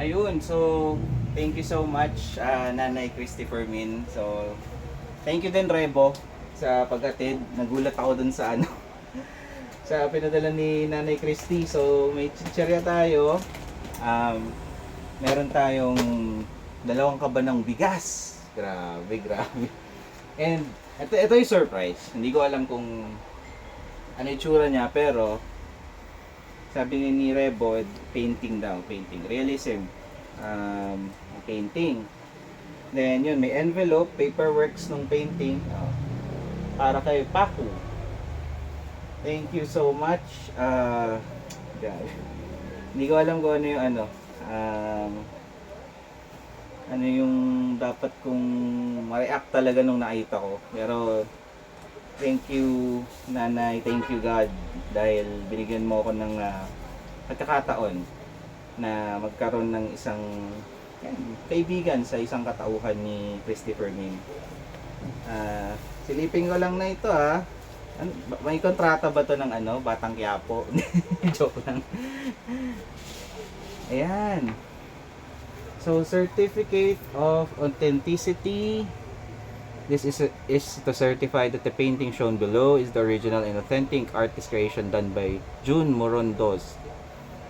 Ayun, so thank you so much ah, Nanay Christopher Min. So thank you din Rebo sa paghatid. Nagulat ako dun sa ano sa pinadala ni Nanay Christy. So may chichirya tayo. Um, meron tayong dalawang kaba ng bigas. Grabe, grabe. And ito, ito yung surprise. Hindi ko alam kung ano yung tsura niya pero sabi ni, ni Rebo, painting daw, painting. Realism. Um, painting. Then yun, may envelope, paperworks ng painting. Oh, para kay Paku. Thank you so much. Uh, God. Hindi ko alam kung ano yung ano. Um, ano yung dapat kong ma-react talaga nung nakita ko. Pero thank you nanay, thank you God dahil binigyan mo ako ng ah, pagkakataon na magkaroon ng isang yan, kaibigan sa isang katauhan ni Christopher Min. Ah, silipin ko lang na ito ha. An- ba- may kontrata ba to ng ano, Batang Quiapo? Joke lang. Ayan. So, certificate of authenticity. This is, is to certify that the painting shown below is the original and authentic artist creation done by June Morondos.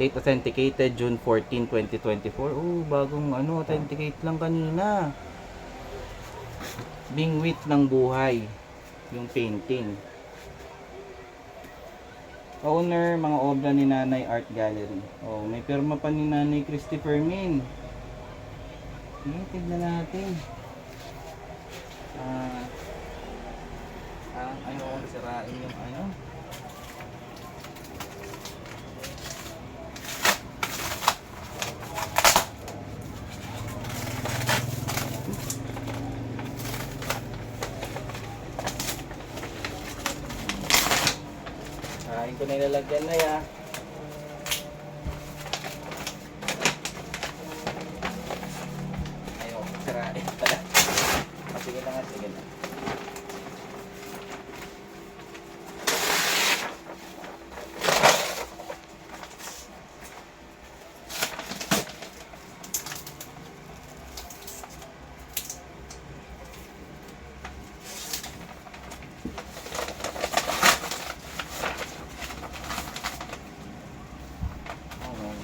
Date authenticated June 14, 2024. Oh, bagong ano, authenticate lang kanina. Bingwit ng buhay. Yung painting. Owner, mga obra ni Nanay Art Gallery. Oh, may pirma pa ni Nanay Christopher Min. Sige, tignan natin. Ah, ah, ayokong sirain yung ano. Sirain ko na ilalagyan na ya. Ayokong sirain pala. Ah, sige na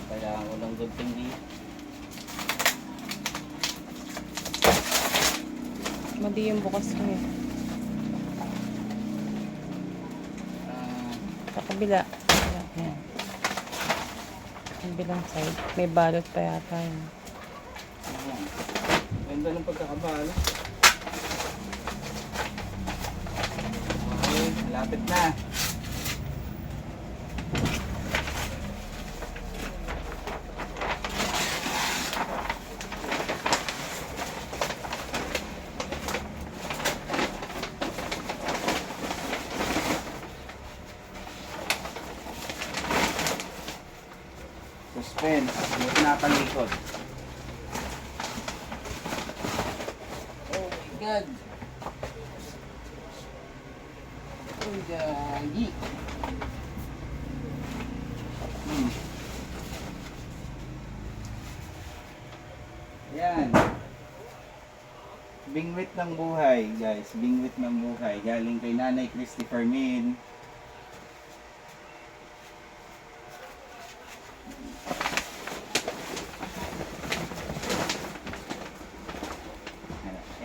kailangan ko ng gunting dito. Mali yung bukas ko eh. Sa kabila. Ayan. Kabilang side. May balot pa yata yun. Ganda ng pagkakabalo. Okay, malapit na. Suspense. Buti natalikod. Oh my God. Oh, gagi. Hmm. Yan. Bingwit ng buhay, guys. Bingwit ng buhay. Galing kay Nanay Christopher Min.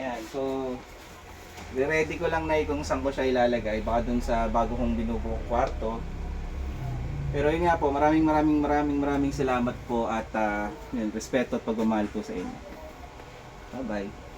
Ayan, so ready ko lang na kung saan ko siya ilalagay. Baka dun sa bago kong binubuo kwarto. Pero yun nga po maraming maraming maraming maraming salamat po at ah, yun, respeto at pagmamahal po sa inyo. Bye bye